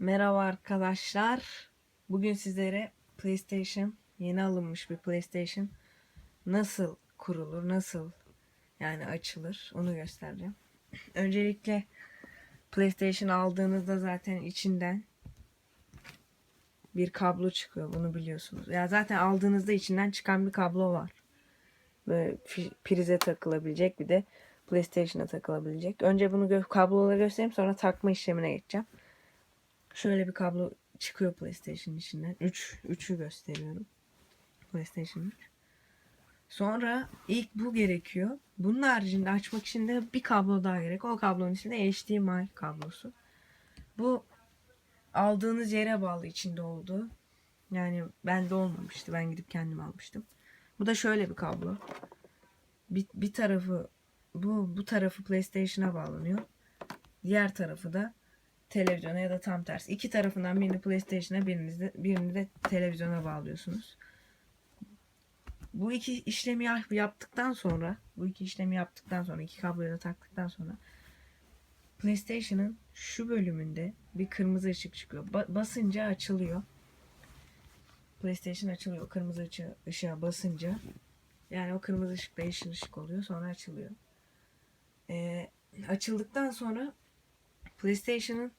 Merhaba arkadaşlar. Bugün sizlere PlayStation yeni alınmış bir PlayStation nasıl kurulur, nasıl yani açılır onu göstereceğim. Öncelikle PlayStation aldığınızda zaten içinden bir kablo çıkıyor. Bunu biliyorsunuz. Ya zaten aldığınızda içinden çıkan bir kablo var. Böyle prize takılabilecek bir de PlayStation'a takılabilecek. Önce bunu kabloları göstereyim sonra takma işlemine geçeceğim. Şöyle bir kablo çıkıyor PlayStation içinden. 3 3'ü gösteriyorum. PlayStation 3. Sonra ilk bu gerekiyor. Bunun haricinde açmak için de bir kablo daha gerek. O kablonun içinde HDMI kablosu. Bu aldığınız yere bağlı içinde olduğu. Yani bende olmamıştı. Ben gidip kendim almıştım. Bu da şöyle bir kablo. Bir, bir tarafı bu bu tarafı PlayStation'a bağlanıyor. Diğer tarafı da televizyona ya da tam tersi. İki tarafından birini PlayStation'a birini de, birini de televizyona bağlıyorsunuz. Bu iki işlemi yap- yaptıktan sonra bu iki işlemi yaptıktan sonra iki kabloyu da taktıktan sonra PlayStation'ın şu bölümünde bir kırmızı ışık çıkıyor. Ba- basınca açılıyor. PlayStation açılıyor. Kırmızı ışığı, ışığa basınca yani o kırmızı ışık da yeşil ışık oluyor. Sonra açılıyor. Ee, açıldıktan sonra PlayStation'ın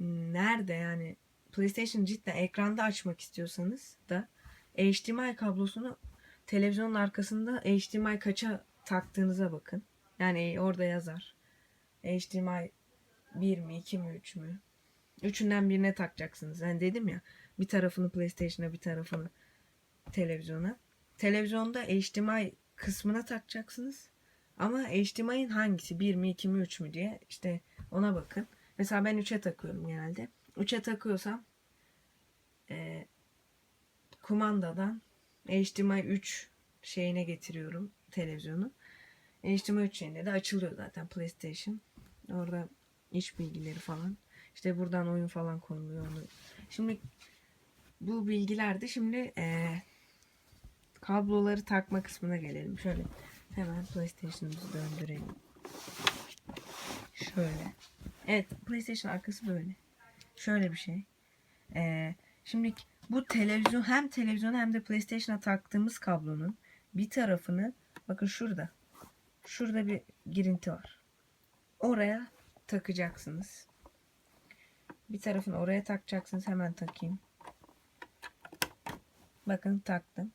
nerede yani PlayStation cidden ekranda açmak istiyorsanız da HDMI kablosunu televizyonun arkasında HDMI kaça taktığınıza bakın. Yani orada yazar. HDMI 1 mi 2 mi 3 mü? Üçünden birine takacaksınız. Yani dedim ya bir tarafını PlayStation'a bir tarafını televizyona. Televizyonda HDMI kısmına takacaksınız. Ama HDMI'nin hangisi 1 mi 2 mi 3 mü diye işte ona bakın. Mesela ben 3'e takıyorum genelde. 3'e takıyorsam e, kumandadan HDMI 3 şeyine getiriyorum televizyonu. HDMI 3 şeyinde de açılıyor zaten PlayStation. Orada iç bilgileri falan. İşte buradan oyun falan konuluyor. Onu. Şimdi bu bilgilerde şimdi e, kabloları takma kısmına gelelim. Şöyle hemen PlayStation'ımızı döndürelim. Şöyle. Evet PlayStation arkası böyle. Şöyle bir şey. Ee, şimdi bu televizyon hem televizyon hem de PlayStation'a taktığımız kablonun bir tarafını bakın şurada. Şurada bir girinti var. Oraya takacaksınız. Bir tarafını oraya takacaksınız. Hemen takayım. Bakın taktım.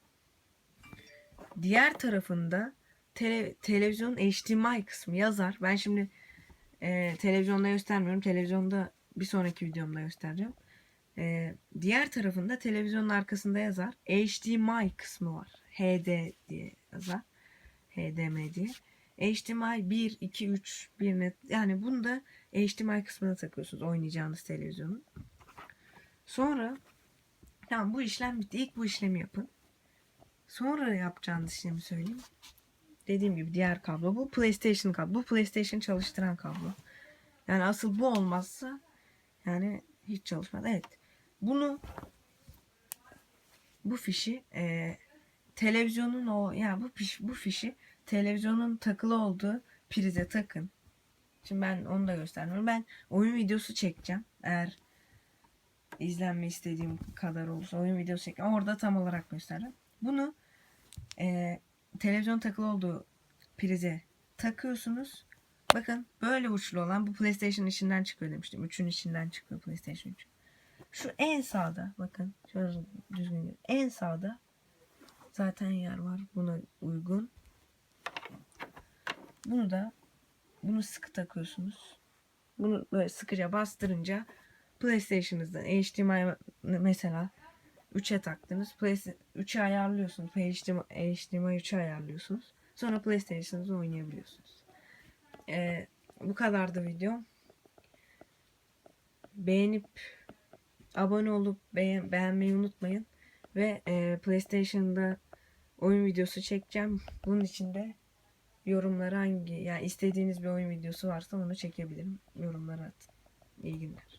Diğer tarafında tele, televizyon HDMI kısmı yazar. Ben şimdi e, televizyonda göstermiyorum. Televizyonda bir sonraki videomda göstereceğim. E, diğer tarafında televizyonun arkasında yazar. HDMI kısmı var. HD diye yazar. HDMI diye. HDMI 1, 2, 3, 1 net. Yani bunu da HDMI kısmına takıyorsunuz oynayacağınız televizyonun. Sonra tamam bu işlem bitti. İlk bu işlemi yapın. Sonra yapacağınız işlemi söyleyeyim. Dediğim gibi diğer kablo bu PlayStation kablo. Bu PlayStation çalıştıran kablo. Yani asıl bu olmazsa yani hiç çalışmaz. Evet. Bunu bu fişi e, televizyonun o yani bu fiş, bu fişi televizyonun takılı olduğu prize takın. Şimdi ben onu da göstermiyorum. Ben oyun videosu çekeceğim. Eğer izlenme istediğim kadar olursa oyun videosu çekeceğim. Orada tam olarak göstereceğim. Bunu e, televizyon takılı olduğu prize takıyorsunuz. Bakın böyle uçlu olan bu PlayStation içinden çıkıyor demiştim. Üçün içinden çıkıyor PlayStation 3. Şu en sağda bakın şöyle düzgün. En sağda zaten yer var buna uygun. Bunu da bunu sıkı takıyorsunuz. Bunu böyle sıkıca bastırınca PlayStation'ınızdan HDMI mesela 3'e taktınız. PlayStation 3'e ayarlıyorsunuz. HDMI, HDMI 3'e ayarlıyorsunuz. Sonra PlayStation'ınızı oynayabiliyorsunuz. Ee, bu kadardı video. Beğenip abone olup beğen, beğenmeyi unutmayın. Ve e, PlayStation'da oyun videosu çekeceğim. Bunun için de yorumlara hangi yani istediğiniz bir oyun videosu varsa onu çekebilirim. Yorumlara atın. İyi günler.